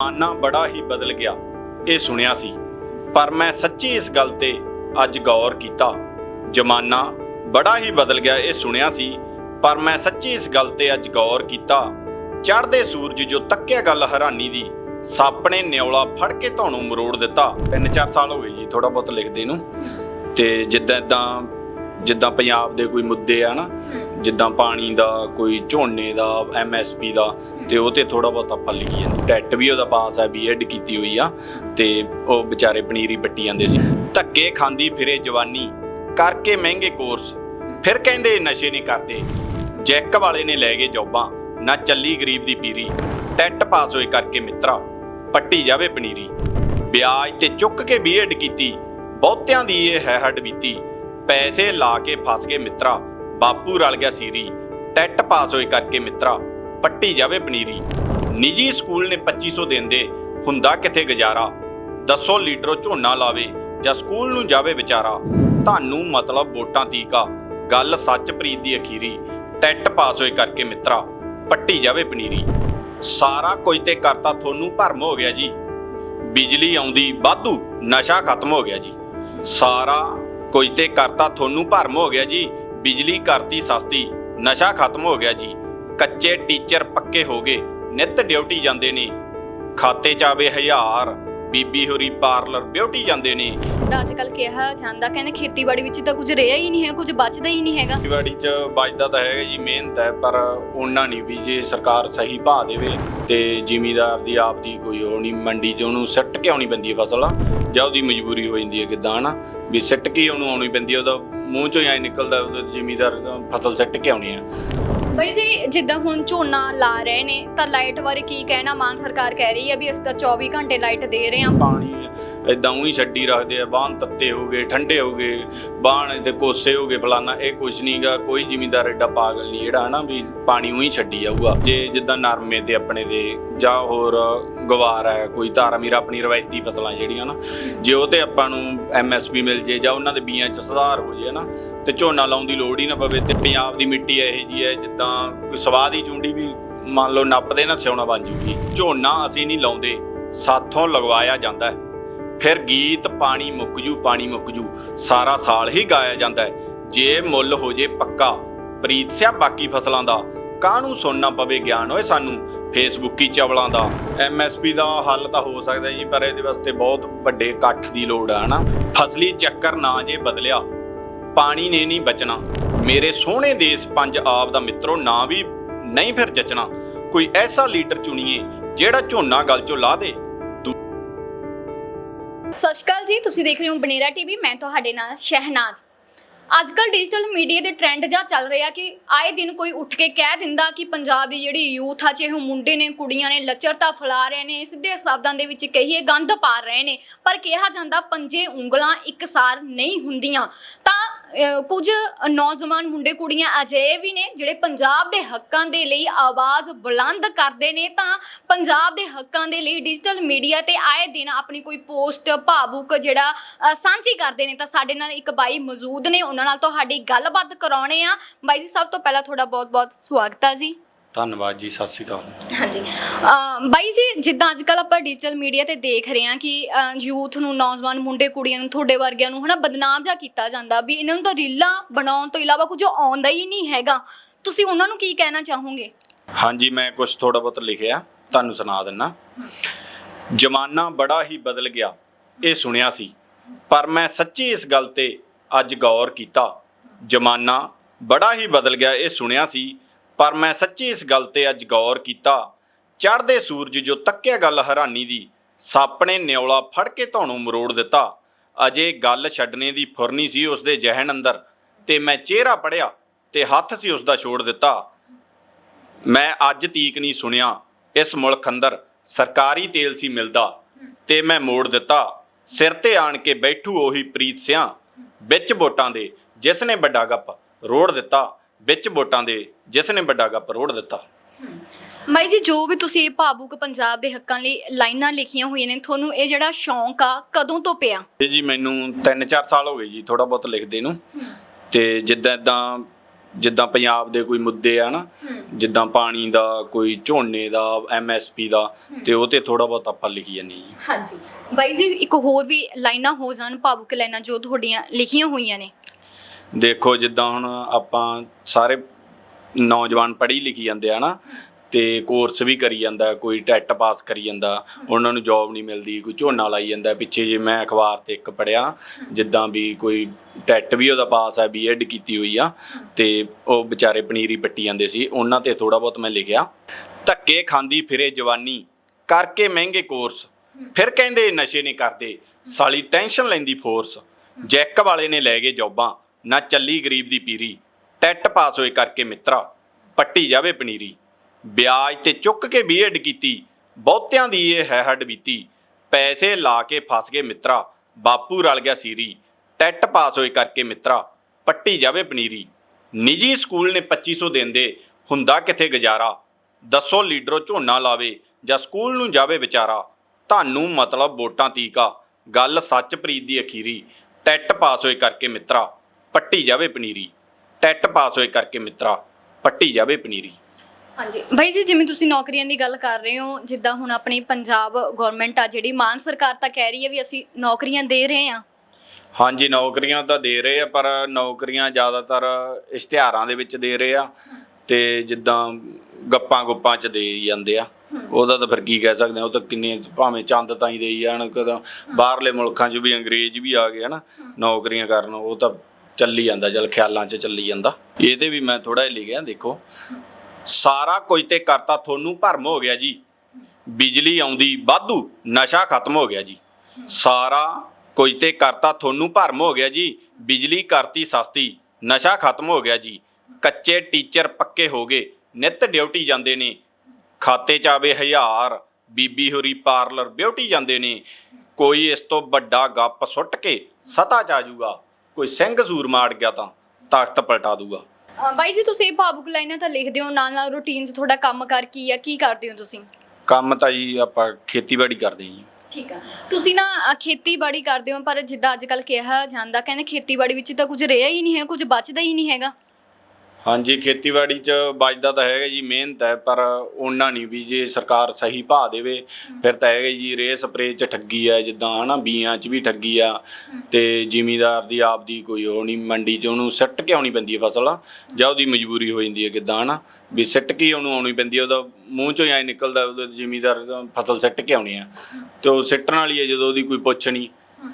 ਜ਼ਮਾਨਾ ਬੜਾ ਹੀ ਬਦਲ ਗਿਆ, ਇਹ ਸੁਣਿਆ ਸੀ। ਪਰ ਮੈਂ ਸੱਚੀ ਇਸ ਗੱਲ ਤੇ ਅੱਜ ਗੌਰ ਕੀਤਾ। ਜ਼ਮਾਨਾ ਬੜਾ ਹੀ ਬਦਲ ਗਿਆ, ਇਹ ਸੁਣਿਆ ਸੀ। ਪਰ ਮੈਂ ਸੱਚੀ ਇਸ ਗੱਲ ਤੇ ਅੱਜ ਗੌਰ ਕੀਤਾ, ਚੜ੍ਹਦੇ ਸੂਰਜ ਜੋ ਤੱਕਿਆ ਗੱਲ ਹੈਰਾਨੀ ਦੀ ਸੱਪ ਨੇ ਨਿਉਲਾ ਫੜ ਕੇ ਤੁਹਾਨੂੰ ਮਰੋੜ ਦਿੱਤਾ। 3-4 ਸਾਲ ਹੋ ਗਏ ਜੀ ਥੋੜਾ ਬਹੁਤ ਲਿਖਦੇ ਨੂੰ। ਤੇ ਜਿੱਦਾਂ ਇਦਾਂ ਜਿੱਦਾਂ ਪੰਜਾਬ ਦੇ ਕੋਈ ਮੁੱਦੇ ਆ ਨਾ, ਜਿੱਦਾਂ ਪਾਣੀ ਦਾ, ਕੋਈ ਝੋਨੇ ਦਾ ਐਮਐਸਪੀ ਦਾ ਤੇ ਉਹ ਤੇ ਥੋੜਾ ਬਹੁਤ ਆਪਾਂ ਲਿਖੀ ਜਾਂਦੇ ਟੈਟ ਵੀ ਉਹਦਾ ਪਾਸ ਹੈ ਬੀਐਡ ਕੀਤੀ ਹੋਈ ਆ ਤੇ ਉਹ ਵਿਚਾਰੇ ਪਨੀਰੀ ਪੱਟੀ ਜਾਂਦੇ ਸੀ। ਧੱਕੇ ਖਾਂਦੀ ਫਿਰੇ ਜਵਾਨੀ, ਕਰਕੇ ਮਹਿੰਗੇ ਕੋਰਸ ਫਿਰ ਕਹਿੰਦੇ ਨਸ਼ੇ ਨਹੀਂ ਕਰਦੇ। ਜੈਕ ਵਾਲੇ ਨੇ ਲੈ ਗਏ ਜੌਬਾਂ, ਨਾ ਚੱਲੀ ਗਰੀਬ ਦੀ ਪੀਰੀ। ਟੈਟ ਪਾਸ ਹੋਏ ਕਰਕੇ ਮਿੱਤਰਾ, ਪੱਟੀ ਜਾਵੇ ਪਨੀਰੀ। ਵਿਆਜ ਤੇ ਚੁੱਕ ਕੇ ਬੀਐਡ ਕੀਤੀ, ਬਹੁਤਿਆਂ ਦੀ ਇਹ ਹੈ ਹੱਡ ਬੀਤੀ। ਪੈਸੇ ਲਾ ਕੇ ਫਸ ਗਏ ਮਿੱਤਰਾ, ਬਾਪੂ ਰਲ ਗਿਆ ਸੀਰੀ। ਟੈਟ ਪਾਸ ਹੋਏ ਕਰਕੇ ਮਿੱਤਰਾ ਪੱਟੀ ਜਾਵੇ ਪਨੀਰੀ। ਨਿੱਜੀ ਸਕੂਲ ਨੇ 2500 ਦਿੰਦੇ ਹੁੰਦਾ ਕਿਥੇ ਗੁਜ਼ਾਰਾ? ਦੱਸੋ ਲੀਡਰੋ ਝੋਨਾ ਲਾਵੇ ਜਾਂ ਸਕੂਲ ਨੂੰ ਜਾਵੇ ਵਿਚਾਰਾ? ਤੁਹਾਨੂੰ ਮਤਲਬ ਵੋਟਾਂ ਤੀਕਾ ਗੱਲ ਸੱਚ ਪ੍ਰੀਤ ਦੀ ਅਖੀਰੀ। ਟੈਟ ਪਾਸ ਹੋਏ ਕਰਕੇ ਮਿੱਤਰਾ, ਪੱਟੀ ਜਾਵੇ ਪਨੀਰੀ। ਸਾਰਾ ਕੁਝ ਤੇ ਕਰਤਾ ਤੁਹਾਨੂੰ ਭਰਮ ਹੋ ਗਿਆ ਜੀ। ਬਿਜਲੀ ਆਉਂਦੀ ਵਾਧੂ, ਨਸ਼ਾ ਖਤਮ ਹੋ ਗਿਆ ਜੀ। ਸਾਰਾ ਕੁਝ ਤੇ ਕਰਤਾ ਤੁਹਾਨੂੰ ਭਰਮ ਹੋ ਗਿਆ ਜੀ। ਬਿਜਲੀ ਕਰਤੀ ਸਸਤੀ, ਨਸ਼ਾ ਖਤਮ ਹੋ ਗਿਆ ਜੀ। ਕੱਚੇ ਟੀਚਰ ਪੱਕੇ ਹੋ ਗਏ ਨਿਤ ਡਿਊਟੀ ਜਾਂਦੇ ਨੇ। ਖਾਤੇ ਚ ਆਵੇ ਹਜ਼ਾਰ ਬੀਬੀ ਹੋਰੀ ਪਾਰਲਰ ਬਿਊਟੀ ਜਾਂਦੇ ਨੇ। ਜਿੱਦਾਂ ਅੱਜ ਕੱਲ ਕਿਹਾ ਜਾਂਦਾ ਕਹਿੰਦੇ ਖੇਤੀਬਾੜੀ ਵਿੱਚ ਤਾਂ ਕੁਝ ਰਿਹਾ ਹੀ ਨਹੀਂ ਹੈ ਕੁਝ ਬਚਦਾ ਹੀ ਨਹੀਂ ਹੈਗਾ। ਖੇਤੀਬਾੜੀ ਚ ਬਚਦਾ ਤਾਂ ਹੈਗਾ ਜੀ ਮਿਹਨਤ ਹੈ ਪਰ ਉਹਨਾਂ ਨਹੀਂ ਵੀ ਜੇ ਸਰਕਾਰ ਸਹੀ ਭਾਅ ਦੇਵੇ ਤੇ ਜ਼ਿਮੀਦਾਰ ਦੀ ਆਪ ਦੀ ਕੋਈ ਉਹ ਨਹੀਂ ਮੰਡੀ 'ਚ ਉਹਨੂੰ ਸਿੱਟ ਕੇ ਆਉਣੀ ਪੈਂਦੀ ਹੈ ਫਸਲ ਜਾਂ ਉਹਦੀ ਮਜਬੂਰੀ ਹੋ ਜਾਂਦੀ ਹੈ ਕਿਦਾਂ ਹਨਾ ਵੀ ਸਿੱਟ ਕੇ ਹੀ ਉਹਨੂੰ ਆਉਣੀ ਪੈਂਦੀ ਹੈ ਉਹਦਾ ਮੂੰਹ ਚੋਂ ਐ ਨਿਕਲਦਾ ਜ਼ਿਮੀਦਾਰ ਫਸਲ ਸਿੱਟ ਕੇ ਆਉਣੀ ਆ ਬਈ ਜੀ, ਜਿੱਦਾਂ ਹੁਣ ਝੋਨਾ ਲਾ ਰਹੇ ਨੇ, ਤਾਂ ਲਾਈਟ ਬਾਰੇ ਕੀ ਕਹਿਣਾ? ਮਾਨ ਸਰਕਾਰ ਕਹਿ ਰਹੀ ਹੈ ਵੀ ਅਸੀਂ ਤਾਂ 24 ਘੰਟੇ ਲਾਈਟ ਦੇ ਰਹੇ ਹਾਂ। ਪਾਣੀ ਇਦਾਂ ਉਹੀ ਛੱਡੀ ਰੱਖਦੇ ਆ ਬਾਣ ਤੱਤੇ ਹੋ ਗਏ, ਠੰਡੇ ਹੋ ਗਏ ਬਾਣ ਤੇ ਕੋਸੇ ਹੋ ਗਏ, ਫਲਾਨਾ, ਇਹ ਕੁਛ ਨਹੀਂਗਾ ਕੋਈ ਜ਼ਿਮੀਂਦਾਰ ਐਡਾ ਪਾਗਲ ਨਹੀਂ ਜਿਹੜਾ ਹਨਾ ਵੀ ਪਾਣੀ ਉਹੀ ਛੱਡੀ ਜਾਊਗਾ। ਜੇ ਜਿੱਦਾਂ ਨਰਮੇ ਤੇ ਆਪਣੇ ਦੇ ਜਾਂ ਹੋਰ ਗਵਾਰ ਹੈ, ਕੋਈ ਧਾਰਾ ਧਾਰਮੀਰ ਆਪਣੀ ਰਵਾਇਤੀ ਫਸਲਾਂ ਜਿਹੜੀਆਂ ਨਾ, ਜੇ ਉਹ ਤੇ ਆਪਾਂ ਨੂੰ ਐਮਐਸਪੀ ਮਿਲ ਜੇ ਜਾਂ ਉਹਨਾਂ ਦੇ ਬੀਆਂ 'ਚ ਸੁਧਾਰ ਹੋ ਜੇ ਨਾ ਤੇ ਝੋਨਾ ਲਾਉਣ ਦੀ ਲੋੜ ਹੀ ਨਾ ਪਵੇ ਤੇ ਪੰਜਾਬ ਦੀ ਮਿੱਟੀ ਇਹੋ ਜੀ ਹੈ, ਜਿੱਦਾਂ ਕੋਈ ਸਵਾਦ ਹੀ ਚੁੰਡੀ ਵੀ ਮੰਨ ਲਓ ਨੱਪਦੇ ਨਾ ਸਿਉਣਾ ਬਣ ਜੂਗੀ। ਝੋਨਾ ਅਸੀਂ ਨਹੀਂ ਲਾਉਂਦੇ, ਸਾਥੋਂ ਲਗਵਾਇਆ ਜਾਂਦਾ ਹੈ। ਫਿਰ ਗੀਤ ਪਾਣੀ ਮੁੱਕ ਜੂ, ਪਾਣੀ ਮੁੱਕ ਜੂ, ਸਾਰਾ ਸਾਲ ਹੀ ਗਾਇਆ ਜਾਂਦਾ ਹੈ। ਜੇ ਮੁੱਲ ਹੋ ਜੇ ਪੱਕਾ, ਪ੍ਰੀਤ ਸਿਆ ਬਾਕੀ ਫਸਲਾਂ ਦਾ, ਕਾਹਨੂੰ ਸੁਣਨਾ ਪਵੇ ਗਿਆਨ ਓਏ ਸਾਨੂੰ, ਫੇਸਬੁੱਕੀ ਚਵਲਾਂ ਦਾ। ਐਮਐਸਪੀ ਦਾ ਹੱਲ ਤਾਂ ਹੋ ਸਕਦਾ ਜੀ, ਪਰ ਇਹਦੇ ਵਾਸਤੇ ਬਹੁਤ ਵੱਡੇ ਇਕੱਠ ਦੀ ਲੋੜ ਆ, ਹਨਾ। ਫਸਲੀ ਚੱਕਰ ਨਾ ਜੇ ਬਦਲਿਆ, ਪਾਣੀ ਨੇ ਨਹੀਂ ਬਚਣਾ। ਮੇਰੇ ਸੋਹਣੇ ਦੇਸ਼ ਪੰਜ ਆਪ ਦਾ ਮਿੱਤਰੋ, ਨਾ ਵੀ ਨਹੀਂ ਫਿਰ ਜਚਣਾ। ਕੋਈ ਐਸਾ ਲੀਡਰ ਚੁਣੀਏ, ਜਿਹੜਾ ਝੋਨਾ ਗਲ ਚੋਂ ਲਾ ਦੇ। ਸਤਿ ਸ਼੍ਰੀ ਅਕਾਲ ਜੀ, ਤੁਸੀਂ ਦੇਖ ਰਹੇ ਹੋ ਬਨੇਰਾ ਟੀਵੀ, ਮੈਂ ਤੁਹਾਡੇ ਨਾਲ ਸ਼ਹਿਨਾਜ਼। ਅੱਜ ਕੱਲ ਡਿਜੀਟਲ ਮੀਡੀਆ ਦੇ ਟ੍ਰੈਂਡ ਜਾਂ ਚੱਲ ਰਿਹਾ ਕਿ ਆਏ ਦਿਨ ਕੋਈ ਉੱਠ ਕੇ ਕਹਿ ਦਿੰਦਾ ਕਿ ਪੰਜਾਬ ਦੀ ਜਿਹੜੀ ਯੂਥ ਆ, ਚਾਹੇ ਉਹ ਮੁੰਡੇ ਨੇ, ਕੁੜੀਆਂ ਨੇ, ਲੱਚਰਤਾ ਫੈਲਾ ਰਹੇ ਨੇ, ਸਿੱਧੇ ਸ਼ਬਦਾਂ ਦੇ ਵਿੱਚ ਕਹੀਏ ਗੰਧ ਪਾ ਰਹੇ ਨੇ, ਪਰ ਕਿਹਾ ਜਾਂਦਾ ਪੰਜੇ ਉਂਗਲਾਂ ਇੱਕਸਾਰ ਨਹੀਂ ਹੁੰਦੀਆਂ। ਤਾਂ ਅਹ, ਕੁਝ ਨੌਜਵਾਨ ਮੁੰਡੇ ਕੁੜੀਆਂ ਅਜਿਹੇ ਵੀ ਨੇ ਜਿਹੜੇ ਪੰਜਾਬ ਦੇ ਹੱਕਾਂ ਦੇ ਲਈ ਆਵਾਜ਼ ਬੁਲੰਦ ਕਰਦੇ ਨੇ ਤਾਂ ਪੰਜਾਬ ਦੇ ਹੱਕਾਂ ਦੇ ਲਈ ਡਿਜੀਟਲ ਮੀਡੀਆ ਤੇ ਆਏ ਦਿਨ ਆਪਣੀ ਕੋਈ ਪੋਸਟ ਭਾਵੁਕ ਜਿਹੜਾ ਅ, ਸਾਂਝੀ ਕਰਦੇ ਨੇ ਤਾਂ ਸਾਡੇ ਨਾਲ ਇੱਕ ਬਾਈ ਮੌਜੂਦ ਨੇ ਉਹਨਾਂ ਨਾਲ ਤੁਹਾਡੀ ਗੱਲਬਾਤ ਕਰਾਉਣੇ ਆ। ਬਾਈ ਜੀ ਸਭ ਤੋਂ ਪਹਿਲਾਂ ਤੁਹਾਡਾ ਬਹੁਤ-ਬਹੁਤ ਸਵਾਗਤ ਆ ਜੀ। ਧੰਨਵਾਦ ਜੀ ਸਤਿ ਸ਼੍ਰੀ ਅਕਾਲ। ਹਾਂਜੀ। ਬਾਈ ਜੀ ਜਿੱਦਾਂ ਅੱਜ ਕੱਲ ਆਪਾਂ ਡਿਜੀਟਲ ਮੀਡੀਆ ਤੇ ਦੇਖ ਰਹੇ ਹਾਂ ਕਿ ਯੂਥ ਨੂੰ ਨੌਜਵਾਨ ਮੁੰਡੇ ਕੁੜੀਆਂ ਨੂੰ ਤੁਹਾਡੇ ਵਰਗਿਆਂ ਨੂੰ ਹਨਾ ਬਦਨਾਮ ਜਾਂ ਕੀਤਾ ਜਾਂਦਾ ਵੀ ਇਹਨਾਂ ਨੂੰ ਤਾਂ ਰੀਲਾਂ ਬਣਾਉਣ ਤੋਂ ਇਲਾਵਾ ਕੁਝ ਆਉਂਦਾ ਹੀ ਨਹੀਂ ਹੈਗਾ। ਤੁਸੀਂ ਉਹਨਾਂ ਨੂੰ ਕੀ ਕਹਿਣਾ ਚਾਹੋਗੇ? ਹਾਂਜੀ ਮੈਂ ਕੁਝ ਥੋੜਾ ਬਹੁਤ ਲਿਖਿਆ ਤੁਹਾਨੂੰ ਸੁਣਾ ਦਿੰਨਾ। ਜ਼ਮਾਨਾ ਬੜਾ ਹੀ ਬਦਲ ਗਿਆ ਇਹ ਸੁਣਿਆ ਸੀ। ਪਰ ਮੈਂ ਸੱਚੀ ਇਸ ਗੱਲ ਤੇ ਅੱਜ ਗੌਰ ਕੀਤਾ ਜ਼ਮਾਨਾ ਬੜਾ ਹੀ ਬਦਲ ਗਿਆ ਇਹ ਸੁਣਿਆ ਸੀ। ਪਰ ਮੈਂ ਸੱਚੀ ਇਸ ਗੱਲ ਤੇ ਅੱਜ ਗੌਰ ਕੀਤਾ। ਚੜ੍ਹਦੇ ਸੂਰਜ ਜੋ ਤੱਕਿਆ ਗੱਲ ਹੈਰਾਨੀ ਦੀ ਸੱਪ ਨੇ ਨਿਉਲਾ ਫੜ ਕੇ ਤੁਹਾਨੂੰ ਮਰੋੜ ਦਿੱਤਾ। ਅਜੇ ਗੱਲ ਛੱਡਣੇ ਦੀ ਫੁਰਨੀ ਸੀ ਉਸ ਦੇ ਜਹਨ ਅੰਦਰ। ਤੇ ਮੈਂ ਚਿਹਰਾ ਪੜਿਆ ਤੇ ਹੱਥ ਸੀ ਉਸ ਦਾ ਛੋੜ ਦਿੱਤਾ। ਮੈਂ ਅੱਜ ਤੀਕ ਨਹੀਂ ਸੁਣਿਆ, ਇਸ ਮੁਲਕ ਅੰਦਰ ਸਰਕਾਰੀ ਤੇਲ ਸੀ ਮਿਲਦਾ। ਤੇ ਮੈਂ ਮੋੜ ਦਿੱਤਾ। ਸਿਰ ਤੇ ਆਣ ਕੇ ਬੈਠੂ ਉਹੀ ਪ੍ਰੀਤ ਸਿਆਂ, ਵਿੱਚ ਵੋਟਾਂ ਦੇ, ਜਿਸ ਨੇ ਵੱਡਾ ਗੱਪ ਰੋੜ ਦਿੱਤਾ। ਵਿੱਚ ਵੋਟਾਂ ਦੇ ਜਿਸ ਨੇ ਵੱਡਾ ਗੱਪ ਰੋੜ ਦਿੱਤਾ। ਬਾਈ ਜੀ ਜੋ ਵੀ ਤੁਸੀਂ ਇਹ ਭਾਵੁਕ ਪੰਜਾਬ ਦੇ ਹੱਕਾਂ ਲਈ ਲਾਈਨਾਂ ਲਿਖੀਆਂ ਹੋਈਆਂ ਨੇ ਤੁਹਾਨੂੰ ਇਹ ਜਿਹੜਾ ਸ਼ੌਂਕ ਆ ਕਦੋਂ ਤੋਂ ਪਿਆ? ਇਹ ਜੀ ਮੈਨੂੰ 3-4 ਸਾਲ ਹੋ ਗਏ ਜੀ ਥੋੜਾ ਬਹੁਤ ਲਿਖਦੇ ਨੂੰ। ਤੇ ਜਿੱਦਾਂ ਇਦਾਂ ਜਿੱਦਾਂ ਪੰਜਾਬ ਦੇ ਕੋਈ ਮੁੱਦੇ ਆ ਨਾ ਜਿੱਦਾਂ ਪਾਣੀ ਦਾ ਕੋਈ ਝੋਨੇ ਦਾ ਐਮਐਸਪੀ ਦਾ ਤੇ ਉਹ ਤੇ ਥੋੜਾ ਬਹੁਤ ਆਪਾਂ ਲਿਖੀ ਜਾਂਦੇ ਜੀ। ਹਾਂਜੀ। ਬਾਈ ਜੀ ਇੱਕ ਹੋਰ ਵੀ ਲਾਈਨਾਂ ਹੋ ਜਾਣ ਭਾਵੁਕ ਲਾਈਨਾਂ ਜੋ ਤੁਹਾਡੀਆਂ ਲਿਖੀਆਂ ਹੋਈਆਂ ਨੇ। ਦੇਖੋ, ਜਿੱਦਾਂ ਹੁਣ ਆਪਾਂ ਸਾਰੇ ਨੌਜਵਾਨ ਪੜ੍ਹੀ ਲਿਖੀ ਜਾਂਦੇ ਆ ਨਾ, ਤੇ ਕੋਰਸ ਵੀ ਕਰੀ ਜਾਂਦਾ, ਕੋਈ ਟੈਟ ਪਾਸ ਕਰੀ ਜਾਂਦਾ, ਉਹਨਾਂ ਨੂੰ ਜੌਬ ਨਹੀਂ ਮਿਲਦੀ, ਕੋਈ ਝੋਨਾ ਲਾਈ ਜਾਂਦਾ। ਪਿੱਛੇ ਜੇ ਮੈਂ ਅਖਬਾਰ ਤੇ ਇੱਕ ਪੜਿਆ ਜਿੱਦਾਂ ਵੀ ਕੋਈ ਟੈਟ ਵੀ ਉਹਦਾ ਪਾਸ ਹੈ ਬੀਐਡ ਕੀਤੀ ਹੋਈ ਆ, ਤੇ ਉਹ ਵਿਚਾਰੇ ਪਨੀਰੀ ਪੱਟੀ ਜਾਂਦੇ ਸੀ, ਉਹਨਾਂ ਤੇ ਥੋੜਾ ਬਹੁਤ ਮੈਂ ਲਿਖਿਆ। ਧੱਕੇ ਖਾਂਦੀ ਫਿਰੇ ਜਵਾਨੀ, ਕਰਕੇ ਮਹਿੰਗੇ ਕੋਰਸ ਫਿਰ ਕਹਿੰਦੇ ਨਸ਼ੇ ਨਹੀਂ ਕਰਦੇ, ਸਾਲੀ ਟੈਨਸ਼ਨ ਲੈਂਦੀ ਫੋਰਸ ਜੈਕ ਵਾਲੇ ਨੇ ਲੈ ਗਏ ਜੌਬਾਂ। ਨਾ ਚੱਲੀ ਗਰੀਬ ਦੀ ਪੀਰੀ। ਟੈਟ ਪਾਸ ਹੋਏ ਕਰਕੇ ਮਿੱਤਰਾ, ਪੱਟੀ ਜਾਵੇ ਪਨੀਰੀ। ਵਿਆਜ ਤੇ ਚੁੱਕ ਕੇ ਬੀਐਡ ਕੀਤੀ, ਬਹੁਤਿਆਂ ਦੀ ਇਹ ਹੈ ਹੱਡ ਬੀਤੀ। ਪੈਸੇ ਲਾ ਕੇ ਫਸ ਗਏ ਮਿੱਤਰਾ, ਬਾਪੂ ਰਲ ਗਿਆ ਸੀਰੀ। ਟੈਟ ਪਾਸ ਹੋਏ ਕਰਕੇ ਮਿੱਤਰਾ, ਪੱਟੀ ਜਾਵੇ ਪਨੀਰੀ। ਨਿੱਜੀ ਸਕੂਲ ਨੇ 2500 ਦਿੰਦੇ ਹੁੰਦਾ ਕਿੱਥੇ ਗੁਜ਼ਾਰਾ? ਦੱਸੋ ਲੀਡਰੋ ਝੋਨਾ ਲਾਵੇ ਜਾਂ ਸਕੂਲ ਨੂੰ ਜਾਵੇ ਵਿਚਾਰਾ? ਤੁਹਾਨੂੰ ਮਤਲਬ ਵੋਟਾਂ ਤੀਕਾ ਗੱਲ ਸੱਚ ਪ੍ਰੀਤ ਦੀ ਅਖੀਰੀ। ਟੈਟ ਪਾਸ ਹੋਏ ਕਰਕੇ ਮਿੱਤਰਾ ਪੱਟੀ ਜਾਵੇ ਪਨੀਰੀ। ਟੈਟ ਪਾਸ ਹੋਏ ਕਰਕੇ ਮਿੱਤਰਾ ਪੱਟੀ ਜਾਵੇ ਪਨੀਰੀ। ਹਾਂਜੀ। ਬਾਈ ਜੀ ਜਿਵੇਂ ਤੁਸੀਂ ਨੌਕਰੀਆਂ ਦੀ ਗੱਲ ਕਰ ਰਹੇ ਹੋ ਜਿੱਦਾਂ ਹੁਣ ਆਪਣੀ ਪੰਜਾਬ ਗਵਰਨਮੈਂਟ ਆ ਜਿਹੜੀ ਮਾਨ ਸਰਕਾਰ ਤਾਂ ਕਹਿ ਰਹੀ ਹੈ ਵੀ ਅਸੀਂ ਨੌਕਰੀਆਂ ਦੇ ਰਹੇ ਹਾਂ। ਹਾਂਜੀ ਨੌਕਰੀਆਂ ਤਾਂ ਦੇ ਰਹੇ ਆ ਪਰ ਨੌਕਰੀਆਂ ਜ਼ਿਆਦਾਤਰ ਇਸ਼ਤਿਹਾਰਾਂ ਦੇ ਵਿੱਚ ਦੇ ਰਹੇ ਆ ਤੇ ਜਿੱਦਾਂ ਗੱਪਾਂ ਗੁੱਪਾਂ 'ਚ ਦੇ ਜਾਂਦੇ ਆ। ਉਹਦਾ ਤਾਂ ਫਿਰ ਕੀ ਕਹਿ ਸਕਦੇ ਆ ਉਹ ਤਾਂ ਕਿੰਨੇ ਭਾਵੇਂ ਚੰਦ ਤਾਂ ਹੀ ਦੇਈ ਜਾਣ ਕਦੋਂ ਬਾਹਰਲੇ ਮੁਲਕਾਂ 'ਚ ਵੀ ਅੰਗਰੇਜ਼ ਵੀ ਆ ਗਏ ਹਨਾ ਨੌਕਰੀਆਂ ਕਰਨ ਉਹ ਤਾਂ ਚੱਲੀ ਜਾਂਦਾ, ਜਲ ਖਿਆਲਾਂ 'ਚ ਚੱਲੀ ਜਾਂਦਾ। ਇਹਦੇ ਵੀ ਮੈਂ ਥੋੜਾ ਜਿਹਾ ਲਿਖਿਆ, ਦੇਖੋ। ਸਾਰਾ ਕੁਝ ਤੇ ਕਰਤਾ ਤੁਹਾਨੂੰ, ਭਰਮ ਹੋ ਗਿਆ ਜੀ। ਬਿਜਲੀ ਆਉਂਦੀ ਵਾਧੂ, ਨਸ਼ਾ ਖਤਮ ਹੋ ਗਿਆ ਜੀ। ਸਾਰਾ ਕੁਝ ਤੇ ਕਰਤਾ ਤੁਹਾਨੂੰ, ਭਰਮ ਹੋ ਗਿਆ ਜੀ। ਬਿਜਲੀ ਕਰਤੀ ਸਸਤੀ, ਨਸ਼ਾ ਖਤਮ ਹੋ ਗਿਆ ਜੀ। ਕੱਚੇ ਟੀਚਰ ਪੱਕੇ ਹੋ ਗਏ, ਨਿਤ ਡਿਊਟੀ ਜਾਂਦੇ ਨੇ। ਖਾਤੇ ਚ ਆਵੇ ਹਜ਼ਾਰ, ਬੀਬੀ ਹੋਰੀ ਪਾਰਲਰ ਬਿਊਟੀ ਜਾਂਦੇ ਨੇ। ਕੋਈ ਇਸ ਤੋਂ ਵੱਡਾ ਗੱਪ ਸੁੱਟ ਕੇ ਸਤਾ ਚ ਆ ਜਾਊਗਾ। ਕੋਈ ਸਿੰਘ ਸੂਰ ਮਾਰ ਗਿਆ ਤਾਂ ਤਖਤ ਪਲਟਾ ਦੂਗਾ। ਅ, ਬਾਈ ਜੀ ਤੁਸੀਂ ਇਹ ਭਾਵੁਕ ਲਾਈਨਾਂ ਤਾਂ ਲਿਖਦੇ ਹੋ ਨਾਲ ਨਾਲ ਰੂਟੀਨ 'ਚ ਤੁਹਾਡਾ ਕੰਮ ਕਰ ਕੀ ਆ ਕੀ ਕਰਦੇ ਹੋ ਤੁਸੀਂ? ਕੰਮ ਤਾਂ ਜੀ ਆਪਾਂ ਖੇਤੀਬਾੜੀ ਕਰਦੇ ਹਾਂ ਜੀ। ਠੀਕ ਆ। ਤੁਸੀਂ ਨਾ ਅ, ਖੇਤੀਬਾੜੀ ਕਰਦੇ ਹੋ ਪਰ ਜਿੱਦਾਂ ਅੱਜ ਕੱਲ ਕਿਹਾ ਜਾਂਦਾ ਕਹਿੰਦੇ ਖੇਤੀਬਾੜੀ ਵਿੱਚ ਤਾਂ ਕੁਝ ਰਿਹਾ ਹੀ ਨਹੀਂ ਹੈ ਕੁਝ ਬਚਦਾ ਹੀ ਨਹੀਂ ਹੈਗਾ। ਹਾਂਜੀ, ਖੇਤੀਬਾੜੀ 'ਚ ਬਚਦਾ ਤਾਂ ਹੈਗਾ ਜੀ ਮਿਹਨਤ ਹੈ, ਪਰ ਉਹਨਾਂ ਨਹੀਂ ਵੀ ਜੇ ਸਰਕਾਰ ਸਹੀ ਭਾਅ ਦੇਵੇ, ਫਿਰ ਤਾਂ ਹੈਗਾ ਜੀ ਰੇ ਸਪਰੇ 'ਚ ਠੱਗੀ ਹੈ ਜਿੱਦਾਂ ਹਨਾ ਬੀਆਂ 'ਚ ਵੀ ਠੱਗੀ ਆ ਤੇ ਜ਼ਿਮੀਦਾਰ ਦੀ ਆਪਦੀ ਕੋਈ ਉਹ ਨਹੀਂ ਮੰਡੀ 'ਚ ਉਹਨੂੰ ਸਿੱਟ ਕੇ ਆਉਣੀ ਪੈਂਦੀ ਹੈ ਫਸਲ, ਜਾਂ ਉਹਦੀ ਮਜਬੂਰੀ ਹੋ ਜਾਂਦੀ ਹੈ ਕਿੱਦਾਂ ਹਨਾ, ਵੀ ਸਿੱਟ ਕੇ ਹੀ ਉਹਨੂੰ ਆਉਣੀ ਪੈਂਦੀ ਹੈ ਉਹਦਾ ਮੂੰਹ 'ਚੋਂ ਐ ਨਿਕਲਦਾ ਉਹਦਾ ਜ਼ਿਮੀਦਾਰ ਫਸਲ ਸਿੱਟ ਕੇ ਆਉਣੀ ਆ, ਤੇ ਉਹ ਸਿੱਟਣ ਵਾਲੀ ਹੈ ਜਦੋਂ ਉਹਦੀ ਕੋਈ ਪੁੱਛ ਨਹੀਂ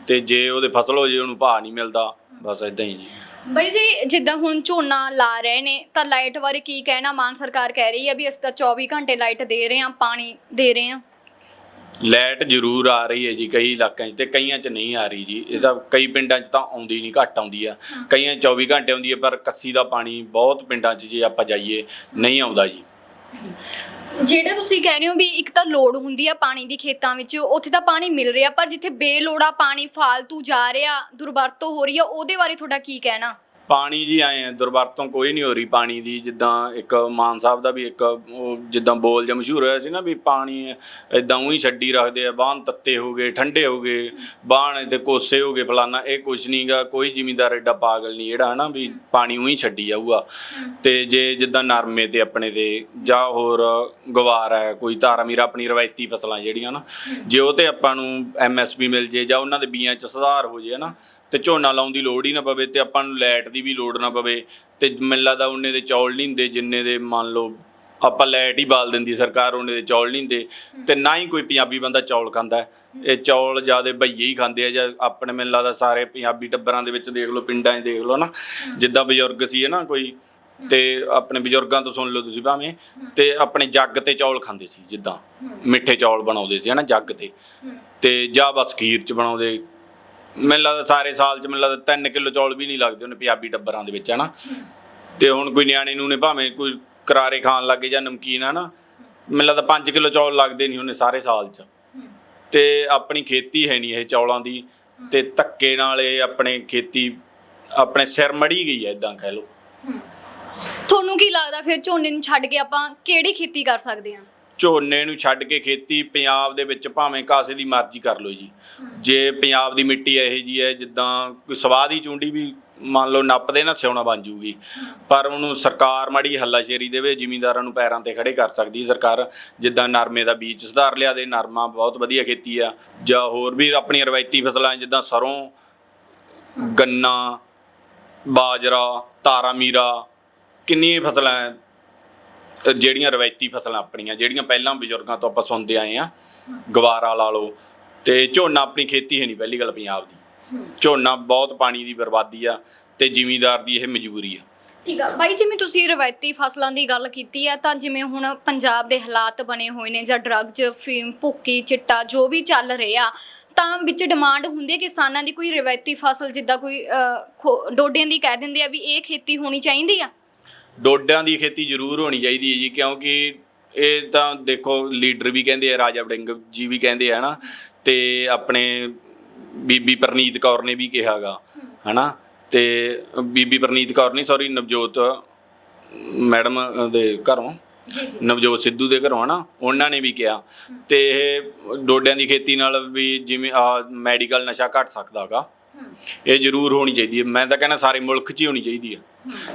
ਤੇ ਜੇ ਉਹਦੇ ਫਸਲ ਹੋ ਜੇ, ਉਹਨੂੰ ਭਾਅ ਨਹੀਂ ਮਿਲਦਾ, ਬਸ ਇਦਾਂ ਹੀ ਜੀ। ਬਾਈ ਜੀ ਜਿੱਦਾਂ ਹੁਣ ਝੋਨਾ ਲਾ ਰਹੇ ਨੇ ਤਾਂ ਲਾਈਟ ਬਾਰੇ ਕੀ ਕਹਿਣਾ? ਮਾਨ ਸਰਕਾਰ ਕਹਿ ਰਹੀ ਹੈ ਵੀ ਅਸੀਂ ਤਾਂ 24 ਘੰਟੇ ਲਾਈਟ ਦੇ ਰਹੇ ਹਾਂ ਪਾਣੀ ਦੇ ਰਹੇ ਹਾਂ। ਲਾਈਟ ਜ਼ਰੂਰ ਆ ਰਹੀ ਹੈ ਜੀ ਕਈ ਇਲਾਕਿਆਂ 'ਚ ਤੇ ਕਈਆਂ 'ਚ ਨਹੀਂ ਆ ਰਹੀ ਜੀ। ਇਹ ਤਾਂ ਕਈ ਪਿੰਡਾਂ 'ਚ ਤਾਂ ਆਉਂਦੀ ਨਹੀਂ ਘੱਟ ਆਉਂਦੀ ਆ। ਕਈਆਂ 'ਚ 24 ਘੰਟੇ ਆਉਂਦੀ ਹੈ ਪਰ ਕੱਸੀ ਦਾ ਪਾਣੀ ਬਹੁਤ ਪਿੰਡਾਂ 'ਚ ਜੇ ਆਪਾਂ ਜਾਈਏ ਨਹੀਂ ਆਉਂਦਾ ਜੀ। ਜਿਹੜਾ ਤੁਸੀਂ ਕਹਿ ਰਹੇ ਹੋ ਵੀ ਇੱਕ ਤਾਂ ਲੋੜ ਹੁੰਦੀ ਆ ਪਾਣੀ ਦੀ ਖੇਤਾਂ ਵਿੱਚ, ਉੱਥੇ ਤਾਂ ਪਾਣੀ ਮਿਲ ਰਿਹਾ, ਪਰ ਜਿੱਥੇ ਬੇਲੋੜਾ ਪਾਣੀ ਫਾਲਤੂ ਜਾ ਰਿਹਾ, ਦੁਰਵਰਤੋਂ ਹੋ ਰਹੀ ਆ, ਉਹਦੇ ਬਾਰੇ ਤੁਹਾਡਾ ਕੀ ਕਹਿਣਾ? ਪਾਣੀ ਜੀ ਆਏ ਆ, ਦੁਰਵਰਤੋਂ ਕੋਈ ਨਹੀਂ ਹੋ ਰਹੀ ਪਾਣੀ ਦੀ ਜਿੱਦਾਂ ਇੱਕ ਮਾਨ ਸਾਹਿਬ ਦਾ ਵੀ ਇੱਕ ਉਹ ਜਿੱਦਾਂ ਬੋਲ ਜਿਹਾ ਮਸ਼ਹੂਰ ਹੋਇਆ ਸੀ ਨਾ ਵੀ ਪਾਣੀ ਇਦਾਂ ਉਹੀ ਛੱਡੀ ਰੱਖਦੇ ਆ ਬਾਣ ਤੱਤੇ ਹੋ ਗਏ ਠੰਡੇ ਹੋ ਗਏ ਬਾਣ ਤੇ ਕੋਸੇ ਹੋ ਗਏ ਫਲਾਨਾ ਇਹ ਕੁਛ ਨਹੀਂਗਾ ਕੋਈ ਜ਼ਿਮੀਂਦਾਰ ਐਡਾ ਪਾਗਲ ਨਹੀਂ ਜਿਹੜਾ ਹਨਾ ਵੀ ਪਾਣੀ ਉਹੀ ਛੱਡੀ ਜਾਊਗਾ। ਤੇ ਜੇ ਜਿੱਦਾਂ ਨਰਮੇ ਤੇ ਆਪਣੇ ਤੇ ਜਾਂ ਹੋਰ ਗਵਾਰ ਹੈ ਕੋਈ ਧਾਰਾ ਮੀਰਾ ਆਪਣੀ ਰਵਾਇਤੀ ਫਸਲਾਂ ਜਿਹੜੀਆਂ ਨਾ ਜੇ ਉਹ ਤੇ ਆਪਾਂ ਨੂੰ ਐਮਐਸਪੀ ਮਿਲ ਜੇ ਜਾਂ ਉਹਨਾਂ ਦੇ ਬੀਆਂ 'ਚ ਸੁਧਾਰ ਹੋ ਜੇ ਨਾ ਤੇ ਝੋਨਾ ਲਾਉਣ ਦੀ ਲੋੜ ਹੀ ਨਾ ਪਵੇ ਤੇ ਆਪਾਂ ਨੂੰ ਲਾਈਟ ਦੀ ਵੀ ਲੋੜ ਨਾ ਪਵੇ ਤੇ ਮੈਨੂੰ ਲੱਗਦਾ ਉਹਨੇ ਦੇ ਚੌਲ ਨਹੀਂ ਹੁੰਦੇ ਜਿੰਨੇ ਦੇ ਮੰਨ ਲਓ ਆਪਾਂ ਲਾਈਟ ਹੀ ਬਾਲ ਦਿੰਦੀ ਸਰਕਾਰ ਉਹਨੇ ਦੇ ਚੌਲ ਨਹੀਂ ਹੁੰਦੇ ਤੇ ਨਾ ਹੀ ਕੋਈ ਪੰਜਾਬੀ ਬੰਦਾ ਚੌਲ ਖਾਂਦਾ। ਇਹ ਚੌਲ ਜਿਆਦੇ ਭਈਏ ਹੀ ਖਾਂਦੇ ਆ ਜਾਂ ਆਪਣੇ ਮੈਨੂੰ ਲੱਗਦਾ ਸਾਰੇ ਪੰਜਾਬੀ ਟੱਬਰਾਂ ਦੇ ਵਿੱਚ ਦੇਖ ਲਓ, ਪਿੰਡਾਂ 'ਚ ਦੇਖ ਲਓ ਨਾ, ਜਿੱਦਾਂ ਬਜ਼ੁਰਗ ਸੀ ਹੈ ਨਾ ਕੋਈ ਤੇ ਆਪਣੇ ਬਜ਼ੁਰਗਾਂ ਤੋਂ ਸੁਣ ਲਓ ਤੁਸੀਂ ਭਾਵੇਂ ਤੇ ਆਪਣੇ ਜੱਗ ਤੇ ਚੌਲ ਖਾਂਦੇ ਸੀ ਜਿੱਦਾਂ, ਮਿੱਠੇ ਚੌਲ ਬਣਾਉਂਦੇ ਸੀ ਹੈ ਨਾ ਜੱਗ ਤੇ ਤੇ ਜਾਂ ਬਸ ਖੀਰ 'ਚ ਬਣਾਉਂਦੇ ਮੈਨੂੰ ਲੱਗਦਾ ਸਾਰੇ ਸਾਲ 'ਚ, ਮੈਨੂੰ ਲੱਗਦਾ 3 ਕਿਲੋ ਚੌਲ ਵੀ ਨਹੀਂ ਲੱਗਦੇ ਉਹਨੇ ਪੰਜਾਬੀ ਟੱਬਰਾਂ ਦੇ ਵਿੱਚ, ਹਨਾ? ਤੇ ਹੁਣ ਕੋਈ ਨਿਆਣੇ ਨੂੰ ਨੇ ਭਾਵੇਂ ਕੋਈ ਕਰਾਰੇ ਖਾਣ ਲੱਗੇ ਜਾਂ ਨਮਕੀਨ, ਹਨਾ? ਮੈਨੂੰ ਲੱਗਦਾ 5 ਕਿਲੋ ਚੌਲ ਲੱਗਦੇ ਨਹੀਂ ਉਹਨੇ ਸਾਰੇ ਸਾਲ 'ਚ। ਤੇ ਆਪਣੀ ਖੇਤੀ ਹੈ ਨਹੀਂ ਇਹ ਚੌਲਾਂ ਦੀ, ਤੇ ਧੱਕੇ ਨਾਲ ਇਹ ਆਪਣੇ ਖੇਤੀ, ਆਪਣੇ ਸਿਰ ਮੜੀ ਗਈ ਹੈ ਇਦਾਂ ਕਹਿ ਲਓ। ਤੁਹਾਨੂੰ ਕੀ ਲੱਗਦਾ ਫਿਰ ਝੋਨੇ ਨੂੰ ਛੱਡ ਕੇ ਆਪਾਂ ਕਿਹੜੀ ਖੇਤੀ ਕਰ ਸਕਦੇ ਹਾਂ? ਝੋਨੇ ਨੂੰ ਛੱਡ ਕੇ ਖੇਤੀ ਪੰਜਾਬ ਦੇ ਵਿੱਚ ਭਾਵੇਂ ਕਾਸੇ ਦੀ ਮਰਜ਼ੀ ਕਰ ਲਓ ਜੀ। ਜੇ ਪੰਜਾਬ ਦੀ ਮਿੱਟੀ ਇਹੋ ਜੀ ਹੈ ਜਿੱਦਾਂ ਕੋਈ ਸਵਾਦ ਹੀ ਚੁੰਡੀ ਵੀ ਮੰਨ ਲਓ ਨੱਪਦੇ ਨਾ ਸਿਉਣਾ ਬਣ ਜੂਗੀ। ਪਰ ਉਹਨੂੰ ਸਰਕਾਰ ਮਾੜੀ ਹੱਲਾਸ਼ੇਰੀ ਦੇਵੇ ਜ਼ਿਮੀਂਦਾਰਾਂ ਨੂੰ ਪੈਰਾਂ ਤੇ ਖੜੇ ਕਰ ਸਕਦੀ ਹੈ ਸਰਕਾਰ। ਜਿੱਦਾਂ ਨਰਮੇ ਦਾ ਬੀਜ ਸੁਧਾਰ ਲਿਆ ਦੇ ਨਰਮਾ ਬਹੁਤ ਵਧੀਆ ਖੇਤੀ ਆ। ਜਾਂ ਹੋਰ ਵੀ ਆਪਣੀਆਂ ਰਵਾਇਤੀ ਫਸਲਾਂ ਜਿੱਦਾਂ ਸਰੋਂ ਗੰਨਾ ਬਾਜਰਾ ਤਾਰਾ ਮੀਰਾ ਕਿੰਨੀਆਂ ਫਸਲਾਂ ਹੈ, ਜਿਹੜੀਆਂ ਰਵਾਇਤੀ ਫਸਲਾਂ ਆਪਣੀਆਂ ਜਿਹੜੀਆਂ ਪਹਿਲਾਂ ਬਜ਼ੁਰਗਾਂ ਤੋਂ ਆਪਾਂ ਸੁਣਦੇ ਆਏ ਆ ਗਵਾਰਾ ਲਾ ਲਓ ਤੇ ਝੋਨਾ ਆਪਣੀ ਖੇਤੀ ਹੈ ਨਹੀਂ ਪਹਿਲੀ ਗੱਲ ਪੰਜਾਬ ਦੀ। ਝੋਨਾ ਬਹੁਤ ਪਾਣੀ ਦੀ ਬਰਬਾਦੀ ਆ ਤੇ ਜ਼ਿਮੀਂਦਾਰ ਦੀ ਇਹ ਮਜਬੂਰੀ ਆ। ਠੀਕ ਆ ਬਾਈ ਜਿਵੇਂ ਤੁਸੀਂ ਰਵਾਇਤੀ ਫਸਲਾਂ ਦੀ ਗੱਲ ਕੀਤੀ ਹੈ ਤਾਂ ਜਿਵੇਂ ਹੁਣ ਪੰਜਾਬ ਦੇ ਹਾਲਾਤ ਬਣੇ ਹੋਏ ਨੇ ਜਾਂ ਡਰੱਗਸ ਫੀਮ ਭੁੱਕੀ ਚਿੱਟਾ ਜੋ ਵੀ ਚੱਲ ਰਿਹਾ ਤਾਂ ਵਿੱਚ ਡਿਮਾਂਡ ਹੁੰਦੀ ਹੈ ਕਿਸਾਨਾਂ ਦੀ ਕੋਈ ਰਵਾਇਤੀ ਫਸਲ ਜਿੱਦਾਂ ਕੋਈ ਅਹ, ਡੋਡਿਆਂ ਦੀ ਕਹਿ ਦਿੰਦੇ ਆ ਵੀ ਇਹ ਖੇਤੀ ਹੋਣੀ ਚਾਹੀਦੀ ਆ? ਡੋਡਿਆਂ ਦੀ ਖੇਤੀ ਜ਼ਰੂਰ ਹੋਣੀ ਚਾਹੀਦੀ ਹੈ ਜੀ ਕਿਉਂਕਿ ਇਹ ਤਾਂ ਦੇਖੋ ਲੀਡਰ ਵੀ ਕਹਿੰਦੇ ਆ ਰਾਜਾ ਵੜਿੰਗ ਜੀ ਵੀ ਕਹਿੰਦੇ ਆ ਨਾ ਤੇ ਆਪਣੇ ਬੀਬੀ ਪ੍ਰਨੀਤ ਕੌਰ ਨੇ ਵੀ ਕਿਹਾਗਾ ਹਨਾ? ਤੇ ਬੀਬੀ ਪ੍ਰਨੀਤ ਕੌਰ ਨਹੀਂ ਸੌਰੀ ਨਵਜੋਤ ਮੈਡਮ ਦੇ ਘਰੋਂ ਨਵਜੋਤ ਸਿੱਧੂ ਦੇ ਘਰੋਂ ਹਨਾ? ਉਹਨਾਂ ਨੇ ਵੀ ਕਿਹਾ। ਤੇ ਇਹ ਡੋਡਿਆਂ ਦੀ ਖੇਤੀ ਨਾਲ ਵੀ ਜਿਵੇਂ ਆ ਮੈਡੀਕਲ ਨਸ਼ਾ ਘਟ ਸਕਦਾਗਾ। ਇਹ ਜ਼ਰੂਰ ਹੋਣੀ ਚਾਹੀਦੀ ਹੈ। ਮੈਂ ਤਾਂ ਕਹਿੰਦਾ ਸਾਰੇ ਮੁਲਕ 'ਚ ਹੀ ਹੋਣੀ ਚਾਹੀਦੀ ਹੈ।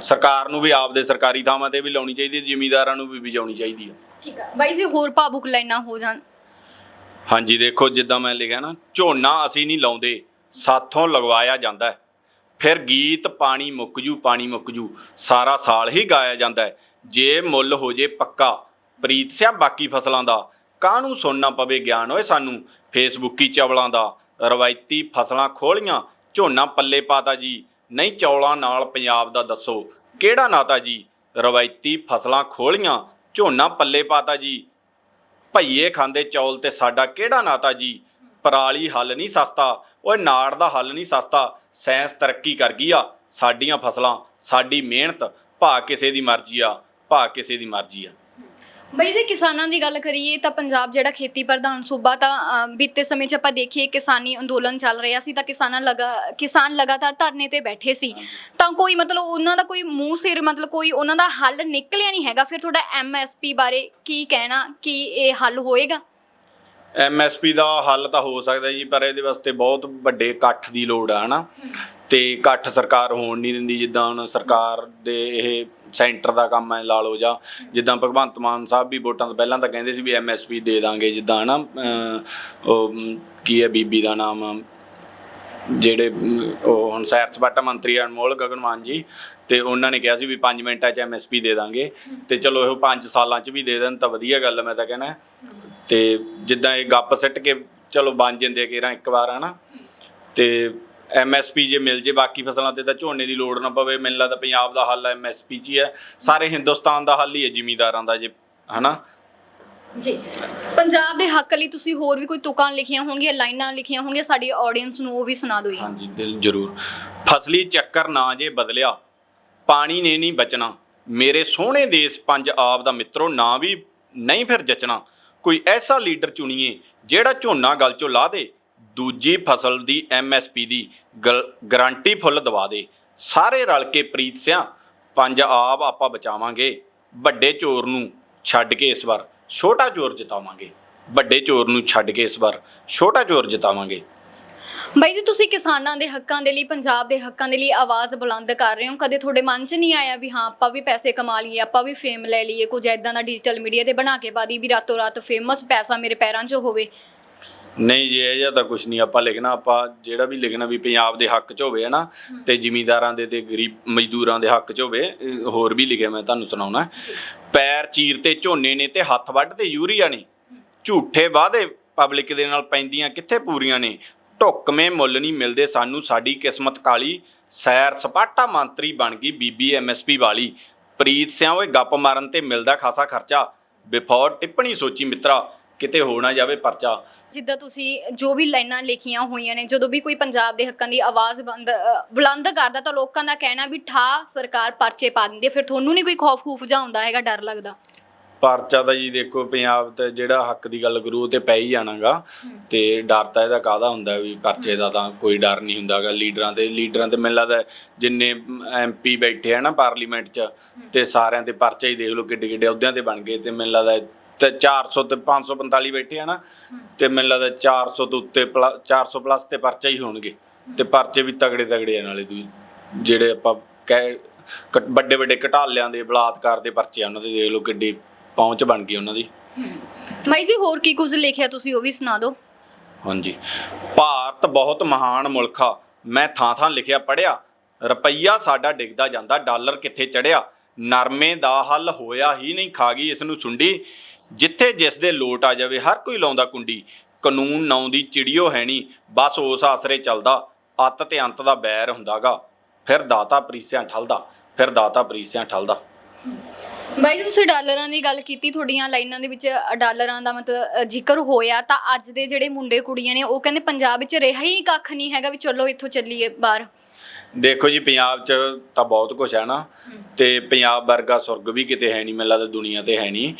ਸਰਕਾਰ ਨੂੰ ਵੀ ਆਪਦੇ ਸਰਕਾਰੀ ਥਾਵਾਂ ਤੇ ਵੀ ਲਾਉਣੀ ਚਾਹੀਦੀ ਹੈ। ਜ਼ਿਮੀਂਦਾਰਾਂ ਨੂੰ ਵੀ ਵਜਾਉਣੀ ਚਾਹੀਦੀ ਹੈ ਠੀਕ ਆ। ਬਾਈ ਜੀ ਹੋਰ ਭਾਵੁਕ ਲਾਈਨਾਂ ਹੋ ਜਾਣ। ਹਾਂਜੀ ਦੇਖੋ ਜਿੱਦਾਂ ਮੈਂ ਲਿਖਿਆ ਨਾ ਝੋਨਾ ਅਸੀਂ ਨਹੀਂ ਲਾਉਂਦੇ। ਸਾਥੋਂ ਲਗਵਾਇਆ ਜਾਂਦਾ ਹੈ। ਫਿਰ ਗੀਤ ਪਾਣੀ ਮੁੱਕ ਜੂ ਪਾਣੀ ਮੁੱਕ ਜੂ। ਸਾਰਾ ਸਾਲ ਹੀ ਗਾਇਆ ਜਾਂਦਾ ਹੈ। ਜੇ ਮੁੱਲ ਹੋ ਜੇ ਪੱਕਾ ਪ੍ਰੀਤ ਸਿਆ ਬਾਕੀ ਫਸਲਾਂ ਦਾ। ਕਾਹਨੂੰ ਸੁਣਨਾ ਪਵੇ ਗਿਆਨ ਓਏ ਸਾਨੂੰ ਫੇਸਬੁੱਕੀ ਚਵਲਾਂ ਦਾ। ਰਵਾਇਤੀ ਫਸਲਾਂ ਖੋਲੀਆਂ ਝੋਨਾ ਪੱਲੇ ਪਾਤਾ ਜੀ। ਨਹੀਂ ਚੌਲਾਂ ਨਾਲ ਪੰਜਾਬ ਦਾ ਦੱਸੋ, ਕਿਹੜਾ ਨਾਤਾ ਜੀ? ਰਵਾਇਤੀ ਫਸਲਾਂ ਖੋਲੀਆਂ ਝੋਨਾ ਪੱਲੇ ਪਾਤਾ ਜੀ। ਭਈਏ ਖਾਂਦੇ ਚੌਲ ਤੇ ਸਾਡਾ ਕਿਹੜਾ ਨਾਤਾ ਜੀ? ਪਰਾਲੀ ਹੱਲ ਨਹੀਂ ਸਸਤਾ, ਓਏ ਨਾੜ ਦਾ ਹੱਲ ਨਹੀਂ ਸਸਤਾ ਸਾਇੰਸ ਤਰੱਕੀ ਕਰ ਗਈ ਆ। ਸਾਡੀਆਂ ਫਸਲਾਂ, ਸਾਡੀ ਮਿਹਨਤ ਭਾ ਕਿਸੇ ਦੀ ਮਰਜ਼ੀ ਆ ਭਾ ਕਿਸੇ ਦੀ ਮਰਜ਼ੀ ਆ। ਬਈ ਜੇ ਕਿਸਾਨਾਂ ਦੀ ਗੱਲ ਕਰੀਏ ਤਾਂ ਪੰਜਾਬ ਜਿਹੜਾ ਖੇਤੀ ਪ੍ਰਧਾਨ ਸੂਬਾ ਤਾਂ ਅ, ਬੀਤੇ ਸਮੇਂ 'ਚ ਆਪਾਂ ਦੇਖੀਏ ਕਿਸਾਨੀ ਅੰਦੋਲਨ ਚੱਲ ਰਿਹਾ ਸੀ ਤਾਂ ਕਿਸਾਨਾਂ ਲਗਾ ਕਿਸਾਨ ਲਗਾਤਾਰ ਧਰਨੇ ਤੇ ਬੈਠੇ ਸੀ। ਤਾਂ ਕੋਈ ਮਤਲਬ ਉਹਨਾਂ ਦਾ ਕੋਈ ਮੂੰਹ ਸਿਰ ਮਤਲਬ ਕੋਈ ਉਹਨਾਂ ਦਾ ਹੱਲ ਨਿਕਲਿਆ ਨਹੀਂ ਹੈਗਾ। ਫਿਰ ਤੁਹਾਡਾ ਐਮਐਸਪੀ ਬਾਰੇ ਕੀ ਕਹਿਣਾ ਕੀ ਇਹ ਹੱਲ ਹੋਏਗਾ? ਐਮਐਸਪੀ ਦਾ ਹੱਲ ਤਾਂ ਹੋ ਸਕਦਾ ਜੀ ਪਰ ਇਹਦੇ ਵਾਸਤੇ ਬਹੁਤ ਵੱਡੇ ਇਕੱਠ ਦੀ ਲੋੜ ਆ ਹਨਾ। ਤੇ ਇਕੱਠ ਸਰਕਾਰ ਹੋਣ ਨਹੀਂ ਦਿੰਦੀ ਜਿੱਦਾਂ ਹੁਣ ਸਰਕਾਰ ਦੇ ਇਹ ਸੈਂਟਰ ਦਾ ਕੰਮ ਹੈ ਲਾ ਲਓ ਜਾਂ ਜਿੱਦਾਂ ਭਗਵੰਤ ਮਾਨ ਸਾਹਿਬ ਵੀ ਵੋਟਾਂ ਤੋਂ ਪਹਿਲਾਂ ਤਾਂ ਕਹਿੰਦੇ ਸੀ ਵੀ ਐਮਐਸਪੀ ਦੇ ਦਾਂਗੇ ਜਿੱਦਾਂ ਹਨਾ ਅਹ, ਉਹ ਕੀ ਹੈ ਬੀਬੀ ਦਾ ਨਾਮ ਜਿਹੜੇ ਉਹ ਹੁਣ ਸੈਰ ਸਪਾਟਾ ਮੰਤਰੀ ਅਨਮੋਲ ਗਗਨਮਾਨ ਜੀ ਤੇ ਉਹਨਾਂ ਨੇ ਕਿਹਾ ਸੀ ਵੀ 5 ਮਿੰਟਾਂ 'ਚ ਐਮਐਸਪੀ ਦੇ ਦਾਂਗੇ ਤੇ ਚਲੋ ਇਹ 5 ਸਾਲਾਂ 'ਚ ਵੀ ਦੇ ਦੇਣ ਤਾਂ ਵਧੀਆ ਗੱਲ ਮੈਂ ਤਾਂ ਕਹਿਣਾ ਤੇ ਜਿੱਦਾਂ ਇਹ ਗੱਪ ਸਿੱਟ ਕੇ ਚਲੋ ਬਣ ਜਾਂਦੇ ਆ ਕਿਰਾਂ ਇੱਕ ਵਾਰ ਹਨਾ ਤੇ ਐਮਐਸਪੀ ਜੇ ਮਿਲ ਜੇ ਬਾਕੀ ਫਸਲਾਂ ਤੇ ਤਾਂ ਝੋਨੇ ਦੀ ਲੋੜ ਨਾ ਪਵੇ। ਮੈਨੂੰ ਲੱਗਦਾ ਪੰਜਾਬ ਦਾ ਹੱਲ ਐਮਐਸਪੀ 'ਚ ਹੀ ਹੈ ਸਾਰੇ ਹਿੰਦੁਸਤਾਨ ਦਾ ਹੱਲ ਹੀ ਹੈ ਜ਼ਿਮੀਂਦਾਰਾਂ ਦਾ ਜੇ ਹਨਾ? ਜੀ। ਪੰਜਾਬ ਦੇ ਹੱਕ ਲਈ ਤੁਸੀਂ ਹੋਰ ਵੀ ਕੋਈ ਤੁਕਾਂ ਲਿਖੀਆਂ ਹੋਣਗੀਆਂ ਲਾਈਨਾਂ ਲਿਖੀਆਂ ਹੋਣਗੀਆਂ ਸਾਡੀ ਆਡੀਅנס ਨੂੰ ਉਹ ਵੀ ਸੁਣਾ ਦਿਓ ਜੀ। ਹਾਂਜੀ ਦਿਲ ਜ਼ਰੂਰ। ਫਸਲੀ ਚੱਕਰ ਨਾ ਜੇ ਬਦਲਿਆ ਪਾਣੀ ਨੇ ਨਹੀਂ ਬਚਣਾ। ਮੇਰੇ ਸੋਹਣੇ ਦੇਸ਼ ਪੰਜ ਆਬ ਦਾ ਮਿੱਤਰੋ ਨਾ ਵੀ ਨਹੀਂ ਫਿਰ ਜਚਣਾ। ਕੋਈ ਐਸਾ ਲੀਡਰ ਚੁਣੀਏ ਜਿਹੜਾ ਝੋਨਾ ਗਲ ਚੋਂ ਲਾ ਦੇ ਦੂਜੀ ਫਸਲ ਦੀ ਐਮਐਸਪੀ ਦੀ ਗਾਰੰਟੀ ਫੁੱਲ ਦਵਾ ਦੇ। ਸਾਰੇ ਰਲ ਕੇ ਪ੍ਰੀਤ ਸਿਆ, ਪੰਜ ਆਪਾਂ ਬਚਾਵਾਂਗੇ। ਵੱਡੇ ਚੋਰ ਨੂੰ ਛੱਡ ਕੇ ਇਸ ਵਾਰ ਛੋਟਾ ਚੋਰ ਜਿਤਾਵਾਂਗੇ। ਵੱਡੇ ਚੋਰ ਨੂੰ ਛੱਡ ਕੇ ਇਸ ਵਾਰ ਛੋਟਾ ਚੋਰ ਜਿਤਾਵਾਂਗੇ। ਬਾਈ ਜੀ, ਤੁਸੀਂ ਕਿਸਾਨਾਂ ਦੇ ਹੱਕਾਂ ਦੇ ਲਈ, ਪੰਜਾਬ ਦੇ ਹੱਕਾਂ ਦੇ ਲਈ ਆਵਾਜ਼ ਬੁਲੰਦ ਕਰ ਰਹੇ ਹੋ। ਕਦੇ ਤੁਹਾਡੇ ਮਨ 'ਚ ਨਹੀਂ ਆਇਆ ਵੀ ਹਾਂ, ਆਪਾਂ ਵੀ ਪੈਸੇ ਕਮਾ ਲਈਏ, ਆਪਾਂ ਵੀ ਫੇਮ ਲੈ ਲਈਏ, ਕੁਝ ਐਦਾਂ ਦਾ ਡਿਜੀਟਲ ਮੀਡੀਆ ਤੇ ਬਣਾ ਕੇ ਪਾ ਦੀ ਵੀ ਰਾਤੋਂ ਰਾਤ ਫੇਮਸ ਪੈਸਾ ਮੇਰੇ ਪੈਰਾਂ 'ਚ ਹੋਵੇ। ਨਹੀਂ ਜੀ ਇਹ ਜਿਹਾ ਤਾਂ ਕੁਝ ਨਹੀਂ ਆਪਾਂ ਲਿਖਣਾ ਆਪਾਂ ਜਿਹੜਾ ਵੀ ਲਿਖਣਾ ਵੀ ਪੰਜਾਬ ਦੇ ਹੱਕ 'ਚ ਹੋਵੇ ਨਾ ਤੇ ਜ਼ਿਮੀਂਦਾਰਾਂ ਦੇ ਤੇ ਗਰੀਬ ਮਜ਼ਦੂਰਾਂ ਦੇ ਹੱਕ 'ਚ ਹੋਵੇ ਇਹ ਹੋਰ ਵੀ ਲਿਖਿਆ ਮੈਂ ਤੁਹਾਨੂੰ ਸੁਣਾਉਣਾ। ਪੈਰ ਚੀਰ ਤੇ ਝੋਨੇ ਨੇ ਤੇ ਹੱਥ ਵੱਢ ਤੇ ਯੂਰੀਆ ਨੇ। ਝੂਠੇ ਵਾਅਦੇ ਪਬਲਿਕ ਦੇ ਨਾਲ ਪੈਂਦੀਆਂ ਕਿੱਥੇ ਪੂਰੀਆਂ ਨੇ? ਢੁੱਕਵੇਂ ਮੁੱਲ ਨਹੀਂ ਮਿਲਦੇ ਸਾਨੂੰ ਸਾਡੀ ਕਿਸਮਤ ਕਾਲੀ ਸੈਰ ਸਪਾਟਾ ਮੰਤਰੀ ਬਣ ਗਈ ਬੀਬੀ ਐਮਐਸਪੀ ਵਾਲੀ। ਪ੍ਰੀਤ ਸਿਆਂ ਓਏ ਗੱਪ ਮਾਰਨ ਤੇ ਮਿਲਦਾ ਖਾਸਾ ਖਰਚਾ। ਬਿਫੋਰ ਟਿੱਪਣੀ ਸੋਚੀ ਮਿੱਤਰਾ ਕਿਤੇ ਹੋ ਨਾ ਜਾਵੇ ਪਰਚਾ। ਜਿੱਦਾਂ ਤੁਸੀਂ ਜੋ ਵੀ ਲਾਈਨਾਂ ਲਿਖੀਆਂ ਹੋਈਆਂ ਨੇ ਜਦੋਂ ਵੀ ਕੋਈ ਪੰਜਾਬ ਦੇ ਹੱਕਾਂ ਦੀ ਆਵਾਜ਼ ਬੰਦ ਅ, ਬੁਲੰਦ ਕਰਦਾ ਤਾਂ ਲੋਕਾਂ ਦਾ ਕਹਿਣਾ ਵੀ ਠਾ ਸਰਕਾਰ ਪਰਚੇ ਪਾ ਦਿੰਦੀ ਹੈ ਫਿਰ ਤੁਹਾਨੂੰ ਨਹੀਂ ਕੋਈ ਖੌਫ ਖੂਫ ਜਾਂ ਹੁੰਦਾ ਹੈਗਾ ਡਰ ਲੱਗਦਾ? ਪਰਚਾ ਤਾਂ ਜੀ ਦੇਖੋ ਪੰਜਾਬ ਤੇ ਜਿਹੜਾ ਹੱਕ ਦੀ ਗੱਲ ਕਰੂ ਉਹ ਤੇ ਪੈ ਹੀ ਜਾਣਾਗਾ। ਤੇ ਡਰ ਤਾਂ ਇਹਦਾ ਕਾਹਦਾ ਹੁੰਦਾ ਵੀ ਪਰਚੇ ਦਾ ਤਾਂ ਕੋਈ ਡਰ ਨਹੀਂ ਹੁੰਦਾਗਾ। ਲੀਡਰਾਂ ਤੇ ਲੀਡਰਾਂ ਤੇ ਮੈਨੂੰ ਲੱਗਦਾ ਜਿੰਨੇ ਐਮਪੀ ਬੈਠੇ ਆ ਨਾ ਪਾਰਲੀਮੈਂਟ 'ਚ ਤੇ ਸਾਰਿਆਂ ਤੇ ਪਰਚਾ ਹੀ ਦੇਖ ਲਓ ਕਿੱਡੇ ਕਿੱਡੇ ਅਹੁਦਿਆਂ ਤੇ ਬਣ ਗਏ। ਤੇ ਮੈਨੂੰ ਲੱਗਦਾ ਤੇ 400 ਤੇ 545 ਬੈਠੇ ਆ ਨਾ ਤੇ ਮੈਨੂੰ ਲੱਗਦਾ 400 ਤੋਂ ਉੱਤੇ ਪਲ- 400 ਪਲੱਸ ਤੇ ਪਰਚਾ ਹੀ ਹੋਣਗੇ। ਤੇ ਪਰਚੇ ਵੀ ਤਗੜੇ ਤਗੜੇ ਆ ਨਾਲੇ ਦੂਈ ਜਿਹੜੇ ਆਪਾਂ ਕਹਿ ਵੱਡੇ ਵੱਡੇ ਘਟਾਲਿਆਂ ਦੇ ਬਲਾਤਕਾਰ ਦੇ ਪਰਚੇ ਆ ਉਹਨਾਂ ਦੇ ਦੇਖ ਲਓ ਕਿੱਡੀ ਪਹੁੰਚ ਬਣ ਗਈ ਉਹਨਾਂ ਦੀ। ਬਾਈ ਜੀ ਹੋਰ ਕੀ ਕੁਝ ਲਿਖਿਆ ਤੁਸੀਂ ਉਹ ਵੀ ਸੁਣਾ ਦਿਓ। ਹਾਂਜੀ। ਭਾਰਤ ਬਹੁਤ ਮਹਾਨ ਮੁਲਕ ਆ। ਮੈਂ ਥਾਂ ਥਾਂ ਲਿਖਿਆ ਪੜਿਆ ਰੁਪਈਆ ਸਾਡਾ ਡਿੱਗਦਾ ਜਾਂਦਾ ਡਾਲਰ ਕਿੱਥੇ ਚੜਿਆ ਨਰਮੇ ਦਾ ਹੱਲ ਹੋਇਆ ਹੀ ਨਹੀਂ ਖਾ ਗਈ ਇਸ ਨੂੰ ਸੁੰਡੀ। ਜਿੱਥੇ ਜਿਸ ਦੇ ਲੋਟ ਆ ਜਾਵੇ, ਹਰ ਕੋਈ ਲਾਉਂਦਾ ਕੁੰਡੀ। ਕਾਨੂੰਨ ਨਾਉ ਦੀ ਚਿੜੀਓ ਹੈ ਬਸ ਉਸ ਆਸਰੇ ਚੱਲਦਾ, ਅੱਤ ਤੇ ਅੰਤ ਦਾ ਬੈਰ ਹੁੰਦਾਗਾ। ਫਿਰ ਦਾਤਾ ਪ੍ਰੀਸਿਆਂ ਠਲਦਾ, ਫਿਰ ਦਾਤਾ ਪ੍ਰੀਸਿਆਂ ਠਲਦਾ। ਬਾਈ ਜੀ, ਤੁਸੀਂ ਡਾਲਰਾਂ ਦੀ ਗੱਲ ਕੀਤੀ, ਤੁਹਾਡੀਆਂ ਲਾਈਨਾਂ ਦੇ ਵਿੱਚ ਡਾਲਰਾਂ ਦਾ ਮਤਲਬ ਜ਼ਿਕਰ ਹੋਇਆ ਤਾਂ ਅੱਜ ਦੇ ਜਿਹੜੇ ਮੁੰਡੇ ਕੁੜੀਆਂ ਨੇ, ਉਹ ਕਹਿੰਦੇ ਪੰਜਾਬ ਵਿੱਚ ਰਿਹਾ ਹੀ ਕੱਖ ਨਹੀਂ ਹੈਗਾ ਵੀ ਚਲੋ ਇੱਥੋਂ ਚੱਲੀਏ ਬਾਹਰ। ਦੇਖੋ ਜੀ ਪੰਜਾਬ 'ਚ ਤਾਂ ਬਹੁਤ ਕੁਝ ਹੈ ਨਾ। ਤੇ ਪੰਜਾਬ ਵਰਗਾ ਸੁਰਗ ਵੀ ਕਿਤੇ ਹੈ ਨਹੀਂ ਮੈਨੂੰ ਲੱਗਦਾ ਦੁਨੀਆ ਤੇ ਹੈ ਨਹੀਂ।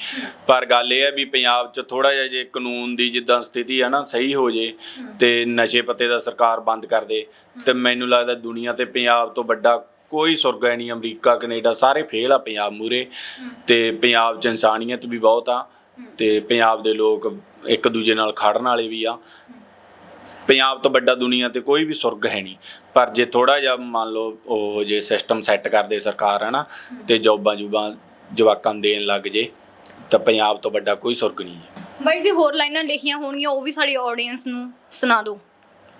ਪਰ ਗੱਲ ਇਹ ਹੈ ਵੀ ਪੰਜਾਬ 'ਚ ਥੋੜਾ ਜਿਹਾ ਜੇ ਕਾਨੂੰਨ ਦੀ ਜਿੱਦਾਂ ਸਥਿਤੀ ਹੈ ਨਾ ਸਹੀ ਹੋ ਜੇ ਤੇ ਨਸ਼ੇ ਪੱਤੇ ਦਾ ਸਰਕਾਰ ਬੰਦ ਕਰ ਦੇ। ਤੇ ਮੈਨੂੰ ਲੱਗਦਾ ਦੁਨੀਆ ਤੇ ਪੰਜਾਬ ਤੋਂ ਵੱਡਾ ਕੋਈ ਸੁਰਗ ਹੈ ਨਹੀਂ ਅਮਰੀਕਾ ਕੈਨੇਡਾ ਸਾਰੇ ਫੇਲ ਆ ਪੰਜਾਬ ਮੂਰੇ ਤੇ ਪੰਜਾਬ 'ਚ ਇਨਸਾਨੀਅਤ ਵੀ ਬਹੁਤ ਆ। ਤੇ ਪੰਜਾਬ ਦੇ ਲੋਕ ਇੱਕ ਦੂਜੇ ਨਾਲ ਖੜਨ ਵਾਲੇ ਵੀ ਆ। ਪੰਜਾਬ ਤੋਂ ਵੱਡਾ ਦੁਨੀਆ ਤੇ ਕੋਈ ਵੀ ਸੁਰਗ ਹੈ ਨਹੀਂ। ਪਰ ਜੇ ਥੋੜਾ ਜਿਹਾ ਮੰਨ ਲਓ ਉਹ ਜੇ ਸਿਸਟਮ ਸੈੱਟ ਕਰਦੇ ਸਰਕਾਰ ਹੈ ਨਾ ਤੇ ਜੌਬਾਂ ਜੂਬਾਂ ਜਵਾਕਾਂ ਦੇਣ ਲੱਗ ਜੇ ਤਾਂ ਪੰਜਾਬ ਤੋਂ ਵੱਡਾ ਕੋਈ ਸੁਰਗ ਨਹੀਂ ਹੈ। ਬਾਈ ਜੀ ਹੋਰ ਲਾਈਨਾਂ ਲਿਖੀਆਂ ਹੋਣਗੀਆਂ ਉਹ ਵੀ ਸਾਡੀ ਆਡੀਅנס ਨੂੰ ਸੁਣਾ ਦਿਓ।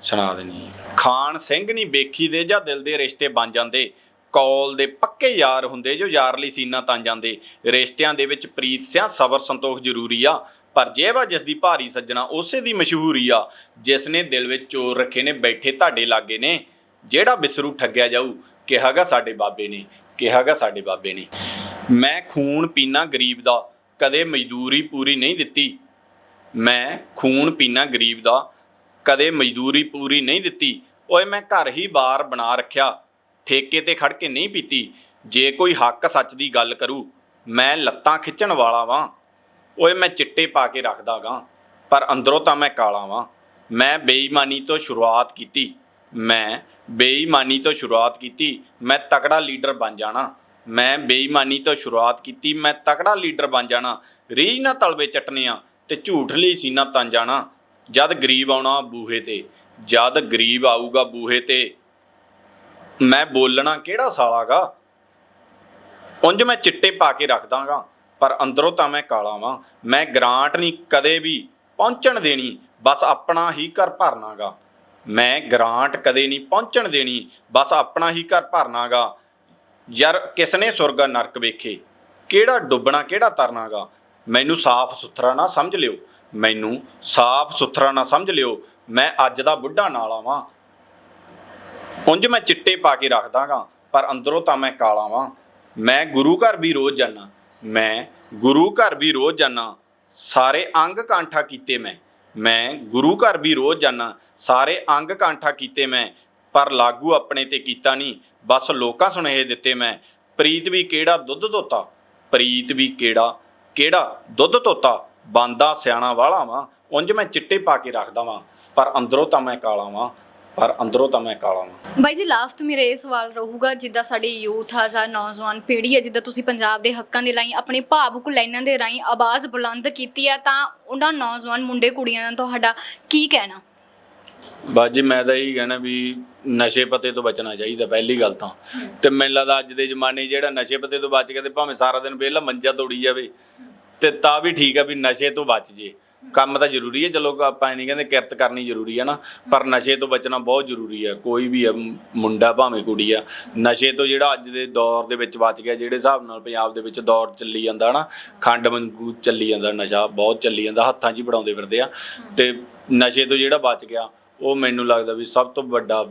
ਸੁਣਾ ਦੇਣੀ ਖਾਨ ਸਿੰਘ ਨਹੀਂ ਵੇਖੀ ਦੇ ਜਾਂ ਦਿਲ ਦੇ ਰਿਸ਼ਤੇ ਬਣ ਜਾਂਦੇ? ਕੌਲ ਦੇ ਪੱਕੇ ਯਾਰ ਹੁੰਦੇ ਜੋ ਯਾਰ ਲਈ ਸੀਨਾ ਤਨ ਜਾਂਦੇ? ਰਿਸ਼ਤਿਆਂ ਦੇ ਵਿੱਚ ਪ੍ਰੀਤ ਸਿਆਂ ਸਬਰ ਸੰਤੋਖ ਜ਼ਰੂਰੀ ਆ। ਪਰ ਜੇਵਾ ਜਿਸ ਦੀ ਭਾਰੀ ਸੱਜਣਾ ਉਸੇ ਦੀ ਮਸ਼ਹੂਰੀ ਆ ਜਿਸ ਨੇ ਦਿਲ ਵਿੱਚ ਚੋਰ ਰੱਖੇ ਨੇ, ਬੈਠੇ ਤੁਹਾਡੇ ਲਾਗੇ ਨੇ, ਜਿਹੜਾ ਬਿਸਰੂ ਠੱਗਿਆ ਜਾਊ ਕਿਹਾਗਾ ਸਾਡੇ ਬਾਬੇ ਨੇ ਕਿਹਾਗਾ ਸਾਡੇ ਬਾਬੇ ਨੇ। ਮੈਂ ਖੂਨ ਪੀਣਾ ਗਰੀਬ ਦਾ, ਕਦੇ ਮਜ਼ਦੂਰੀ ਪੂਰੀ ਨਹੀਂ ਦਿੱਤੀ। ਮੈਂ ਖੂਨ ਪੀਣਾ ਗਰੀਬ ਦਾ, ਕਦੇ ਮਜ਼ਦੂਰੀ ਪੂਰੀ ਨਹੀਂ ਦਿੱਤੀ। ਓਏ, ਮੈਂ ਘਰ ਹੀ ਬਾਰ ਬਣਾ ਰੱਖਿਆ, ਠੇਕੇ ਤੇ ਖੜ ਕੇ ਨਹੀਂ ਪੀਤੀ। ਜੇ ਕੋਈ ਹੱਕ ਸੱਚ ਦੀ ਗੱਲ ਕਰੂ, ਮੈਂ ਲੱਤਾਂ ਖਿੱਚਣ ਵਾਲਾ ਵਾਂ। ਓਏ ਮੈਂ ਚਿੱਟੇ ਪਾ ਕੇ ਰੱਖਦਾ ਗਾਂ ਪਰ ਅੰਦਰੋਂ ਤਾਂ ਮੈਂ ਕਾਲਾ ਵਾਂ। ਮੈਂ ਬੇਈਮਾਨੀ ਤੋਂ ਸ਼ੁਰੂਆਤ ਕੀਤੀ। ਮੈਂ ਬੇਈਮਾਨੀ ਤੋਂ ਸ਼ੁਰੂਆਤ ਕੀਤੀ। ਮੈਂ ਤਕੜਾ ਲੀਡਰ ਬਣ ਜਾਣਾ। ਮੈਂ ਬੇਈਮਾਨੀ ਤੋਂ ਸ਼ੁਰੂਆਤ ਕੀਤੀ। ਮੈਂ ਤਕੜਾ ਲੀਡਰ ਬਣ ਜਾਣਾ। ਰੀਝ ਨਾ ਤਲਵੇ ਚਟਨੀਆਂ ਤੇ ਝੂਠ ਲਈ ਸੀਨਾ ਤਨ ਜਾਣਾ। ਜਦ ਗਰੀਬ ਆਉਣਾ ਬੂਹੇ ਤੇ, ਜਦ ਗਰੀਬ ਆਊਗਾ ਬੂਹੇ ਤੇ, ਮੈਂ ਬੋਲਣਾ ਕਿਹੜਾ ਸਾਲਾਗਾ? ਉਂਝ ਮੈਂ ਚਿੱਟੇ ਪਾ ਕੇ ਰੱਖਦਾਗਾ। ਪਰ ਅੰਦਰੋਂ ਤਾਂ ਮੈਂ ਕਾਲਾ ਵਾਂ। ਮੈਂ ਗ੍ਰਾਂਟ ਨਹੀਂ, ਕਦੇ ਵੀ ਪਹੁੰਚਣ ਦੇਣੀ, ਬਸ ਆਪਣਾ ਹੀ ਘਰ ਭਰਨਾਗਾ। ਮੈਂ ਗ੍ਰਾਂਟ ਕਦੇ ਨਹੀਂ ਪਹੁੰਚਣ ਦੇਣੀ, ਬਸ ਆਪਣਾ ਹੀ ਘਰ ਭਰਨਾਗਾ। ਯਾਰ ਕਿਸਨੇ ਸੁਰਗਾ ਨਰਕ ਵੇਖੇ? ਕਿਹੜਾ ਡੁੱਬਣਾ, ਕਿਹੜਾ ਤਰਨਾਗਾ? ਮੈਨੂੰ ਸਾਫ਼ ਸੁਥਰਾ ਨਾ ਸਮਝ ਲਿਓ। ਮੈਨੂੰ ਸਾਫ਼ ਸੁਥਰਾ ਨਾ ਸਮਝ ਲਿਓ। ਮੈਂ ਅੱਜ ਦਾ ਬੁੱਢਾ ਨਾਲਾ ਵਾਂ। ਉਂਝ ਮੈਂ ਚਿੱਟੇ ਪਾ ਕੇ ਰੱਖਦਾਗਾ, ਪਰ ਅੰਦਰੋਂ ਤਾਂ ਮੈਂ ਕਾਲਾ ਵਾਂ। ਮੈਂ ਗੁਰੂ ਘਰ ਵੀ ਰੋਜ਼ ਜਾਣਾ ਮੈਂ ਗੁਰੂ ਘਰ ਵੀ ਰੋਜ਼ ਜਾਣਾ ਸਾਰੇ ਅੰਗ ਕਾਂਠਾ ਕੀਤੇ ਮੈਂ। ਮੈਂ ਗੁਰੂ ਘਰ ਵੀ ਰੋਜ਼ ਜਾਣਾ ਸਾਰੇ ਅੰਗ ਕਾਂਠਾ ਕੀਤੇ ਮੈਂ, ਪਰ ਲਾਗੂ ਆਪਣੇ ਤੇ ਕੀਤਾ ਨਹੀਂ, ਬਸ ਲੋਕਾਂ ਸੁਨੇਹੇ ਦਿੱਤੇ ਮੈਂ, ਪ੍ਰੀਤ ਵੀ ਕਿਹੜਾ ਦੁੱਧ ਧੋਤਾ? ਪ੍ਰੀਤ ਵੀ ਕਿਹੜਾ ਕਿਹੜਾ ਦੁੱਧ ਧੋਤਾ? ਬੰਦਾ ਸਿਆਣਾ ਵਾਲਾ ਵਾਂ, ਉਂਝ ਮੈਂ ਚਿੱਟੇ ਪਾ ਕੇ ਰੱਖਦਾ ਵਾਂ, ਪਰ ਅੰਦਰੋਂ ਤਾਂ ਮੈਂ ਕਾਲਾ ਵਾਂ। ਪਰ ਅੰਦਰੋਂ ਤਾਂ ਮੈਂ ਕਾਲਾ ਵਾਂ। ਬਾਈ ਜੀ ਲਾਸਟ ਮੇਰਾ ਇਹ ਸਵਾਲ ਰਹੂਗਾ ਜਿੱਦਾਂ ਸਾਡੀ ਯੂਥ ਆ ਜਾਂ ਨੌਜਵਾਨ ਪੀੜ੍ਹੀ ਹੈ ਜਿੱਦਾਂ ਤੁਸੀਂ ਪੰਜਾਬ ਦੇ ਹੱਕਾਂ ਦੇ ਲਈ ਆਪਣੀ ਭਾਵੁਕ ਲਾਈਨਾਂ ਦੇ ਰਾਹੀਂ ਆਵਾਜ਼ ਬੁਲੰਦ ਕੀਤੀ ਆ ਤਾਂ ਉਹਨਾਂ ਨੌਜਵਾਨ ਮੁੰਡੇ ਕੁੜੀਆਂ ਦਾ ਤੁਹਾਡਾ ਕੀ ਕਹਿਣਾ? ਬਸ ਜੀ ਮੈਂ ਤਾਂ ਇਹੀ ਕਹਿਣਾ ਵੀ ਨਸ਼ੇ ਪੱਤੇ ਤੋਂ ਬਚਣਾ ਚਾਹੀਦਾ ਪਹਿਲੀ ਗੱਲ ਤਾਂ। ਤੇ ਮੈਨੂੰ ਲੱਗਦਾ ਅੱਜ ਦੇ ਜ਼ਮਾਨੇ 'ਚ ਜਿਹੜਾ ਨਸ਼ੇ ਪੱਤੇ ਤੋਂ ਬਚ ਕੇ ਤੇ ਭਾਵੇਂ ਸਾਰਾ ਦਿਨ ਵਿਹਲਾ ਮੰਜਾ ਤੋੜੀ ਜਾਵੇ ਤੇ ਤਾਂ ਵੀ ਠੀਕ ਆ ਵੀ ਨਸ਼ੇ ਤੋਂ ਬਚ ਜੇ। ਕੰਮ ਤਾਂ ਜ਼ਰੂਰੀ ਹੈ ਚਲੋ ਆਪਾਂ ਨਹੀਂ ਕਹਿੰਦੇ ਕਿਰਤ ਕਰਨੀ ਜ਼ਰੂਰੀ ਹੈ ਨਾ ਪਰ ਨਸ਼ੇ ਤੋਂ ਬਚਣਾ ਬਹੁਤ ਜ਼ਰੂਰੀ ਹੈ ਕੋਈ ਵੀ ਆ, ਮੁੰਡਾ ਭਾਵੇਂ ਕੁੜੀ ਆ ਨਸ਼ੇ ਤੋਂ ਜਿਹੜਾ ਅੱਜ ਦੇ ਦੌਰ ਦੇ ਵਿੱਚ ਬਚ ਗਿਆ ਜਿਹੜੇ ਹਿਸਾਬ ਨਾਲ ਪੰਜਾਬ ਦੇ ਵਿੱਚ ਦੌਰ ਚੱਲੀ ਜਾਂਦਾ ਨਾ ਖੰਡ ਵਾਂਗੂ ਚੱਲੀ ਜਾਂਦਾ ਨਸ਼ਾ ਬਹੁਤ ਚੱਲੀ ਜਾਂਦਾ ਹੱਥਾਂ 'ਚ ਹੀ ਬਣਾਉਂਦੇ ਫਿਰਦੇ ਆ ਤੇ ਨਸ਼ੇ ਤੋਂ ਜਿਹੜਾ ਬਚ ਗਿਆ ਉਹ ਮੈਨੂੰ ਲੱਗਦਾ ਵੀ ਸਭ ਤੋਂ ਵੱਡਾ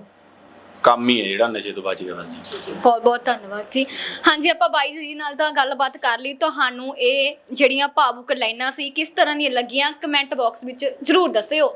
ਕੰਮ ਹੀ ਹੈ ਜਿਹੜਾ ਨਸ਼ੇ ਤੋਂ ਬਚ ਗਿਆ ਬਸ ਜੀ। ਬਹੁਤ ਬਹੁਤ ਧੰਨਵਾਦ ਜੀ। ਹਾਂਜੀ, ਆਪਾਂ ਬਾਈ ਜੀ ਨਾਲ ਤਾਂ ਗੱਲਬਾਤ ਕਰ ਲਈ। ਤੁਹਾਨੂੰ ਇਹ ਜਿਹੜੀਆਂ ਭਾਵੁਕ ਲਾਈਨਾਂ ਸੀ, ਕਿਸ ਤਰ੍ਹਾਂ ਦੀਆਂ ਲੱਗੀਆਂ? ਕਮੈਂਟ ਬਾਕਸ ਵਿੱਚ ਜਰੂਰ ਦੱਸਿਓ।